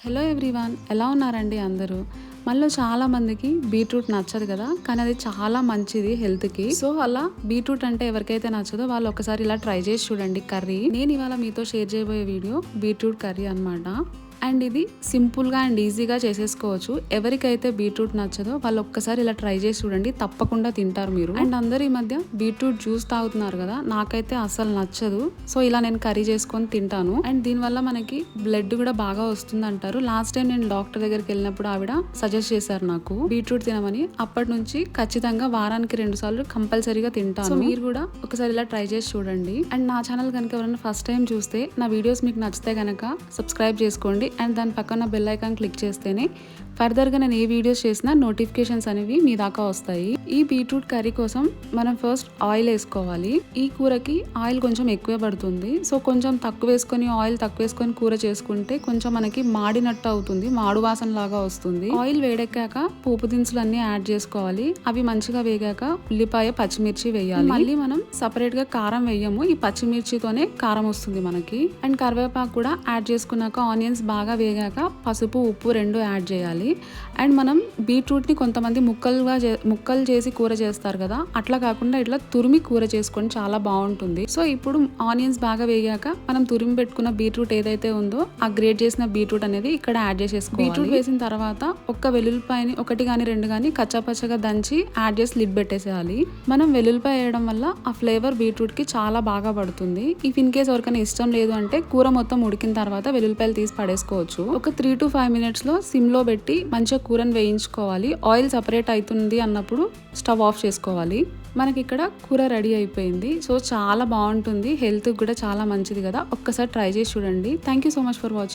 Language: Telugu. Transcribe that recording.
హలో ఎవ్రీవన్ ఎలా ఉన్నారండి అందరూ? మనలో చాలా మందికి బీట్రూట్ నచ్చదు కదా కానీ అది చాలా మంచిది హెల్త్కి సో అలా బీట్రూట్ అంటే ఎవరికైతే నచ్చదో వాళ్ళు ఒకసారి ఇలా ట్రై చేసి చూడండి కర్రీ. నేను ఇవాళ మీతో షేర్ చేయబోయే వీడియో బీట్రూట్ కర్రీ అనమాట అండ్ ఇది సింపుల్గా అండ్ ఈజీగా చేసేసుకోవచ్చు. ఎవరికైతే బీట్రూట్ నచ్చదో వాళ్ళు ఒక్కసారి ఇలా ట్రై చేసి చూడండి. తప్పకుండా తింటారు మీరు. అండ్ అందరు ఈ మధ్య బీట్రూట్ జ్యూస్ తాగుతున్నారు కదా నాకైతే అసలు నచ్చదు. సో ఇలా నేను కర్రీ చేసుకొని తింటాను. అండ్ దీనివల్ల మనకి బ్లడ్ కూడా బాగా వస్తుంది అంటారు లాస్ట్ టైం నేను డాక్టర్ దగ్గరికి వెళ్ళినప్పుడు ఆవిడ సజెస్ట్ చేశారు నాకు బీట్రూట్ తినమని. అప్పటి నుంచి ఖచ్చితంగా వారానికి రెండు సార్లు కంపల్సరీగా తింటాను. మీరు కూడా ఒకసారి ఇలా ట్రై చేసి చూడండి. అండ్ నా ఛానల్ కనుక ఎవరైనా ఫస్ట్ టైం చూస్తే నా వీడియోస్ మీకు నచ్చితే కనుక సబ్స్క్రైబ్ చేసుకోండి. అండ్ దాని పక్కన బెల్ ఐకాన్ క్లిక్ చేస్తేనే ఫర్దర్గా నేను ఏ వీడియోస్ చేసినా నోటిఫికేషన్స్ అనేవి మీ దాకా వస్తాయి. ఈ బీట్రూట్ కర్రీ కోసం మనం ఫస్ట్ ఆయిల్ వేసుకోవాలి. ఈ కూరకి ఆయిల్ కొంచెం ఎక్కువే పడుతుంది. సో కొంచెం తక్కువ వేసుకొని ఆయిల్ తక్కువ వేసుకొని కూర చేసుకుంటే కొంచెం మనకి మాడినట్టు అవుతుంది మాడు వాసన లాగా వస్తుంది. ఆయిల్ వేడెక్కాక పోపు దినుసులు అన్ని యాడ్ చేసుకోవాలి. అవి మంచిగా వేగాక ఉల్లిపాయ పచ్చిమిర్చి వేయాలి. మళ్ళీ మనం సపరేట్గా కారం వేయము. ఈ పచ్చిమిర్చితోనే కారం వస్తుంది మనకి. అండ్ కరివేపాకు కూడా యాడ్ చేసుకున్నాక ఆనియన్స్ బాగా బాగా వేగాక పసుపు ఉప్పు రెండు యాడ్ చేయాలి. అండ్ మనం బీట్రూట్ని కొంతమంది ముక్కలుగా చే- ముక్కలు చేసి కూర చేస్తారు కదా అట్లా కాకుండా ఇట్లా తురిమి కూర చేసుకొని చాలా బాగుంటుంది. సో ఇప్పుడు ఆనియన్స్ బాగా వేగాక మనం తురిమి పెట్టుకున్న బీట్రూట్ ఏదైతే ఉందో ఆ గ్రేట్ చేసిన బీట్రూట్ అనేది ఇక్కడ యాడ్ చేసేసుకోవాలి. బీట్రూట్ వేసిన తర్వాత ఒక్క వెల్లుల్లిపాయని ఒకటి కానీ రెండు కానీ కచ్చాపచ్చగా దంచి యాడ్ చేసి లిడ్ పెట్టేసేయాలి. మనం వెల్లుల్లిపాయ వేయడం వల్ల ఆ ఫ్లేవర్ బీట్రూట్కి చాలా బాగా పడుతుంది. ఇఫ్ ఇన్ కేస్ ఎవరికైనా ఇష్టం లేదు అంటే కూర మొత్తం ఉడికిన తర్వాత వెల్లుల్లిపాయలు తీసి చేసుకోవచ్చు ఒక త్రీ టు ఫైవ్ మినిట్స్లో సిమ్లో పెట్టి మంచిగా కూరని వేయించుకోవాలి. ఆయిల్ సపరేట్ అవుతుంది అన్నప్పుడు స్టవ్ ఆఫ్ చేసుకోవాలి. మనకి ఇక్కడ కూర రెడీ అయిపోయింది. సో చాలా బాగుంటుంది. హెల్త్ కూడా చాలా మంచిది కదా. ఒక్కసారి ట్రై చేసి చూడండి. Thank you so much for watching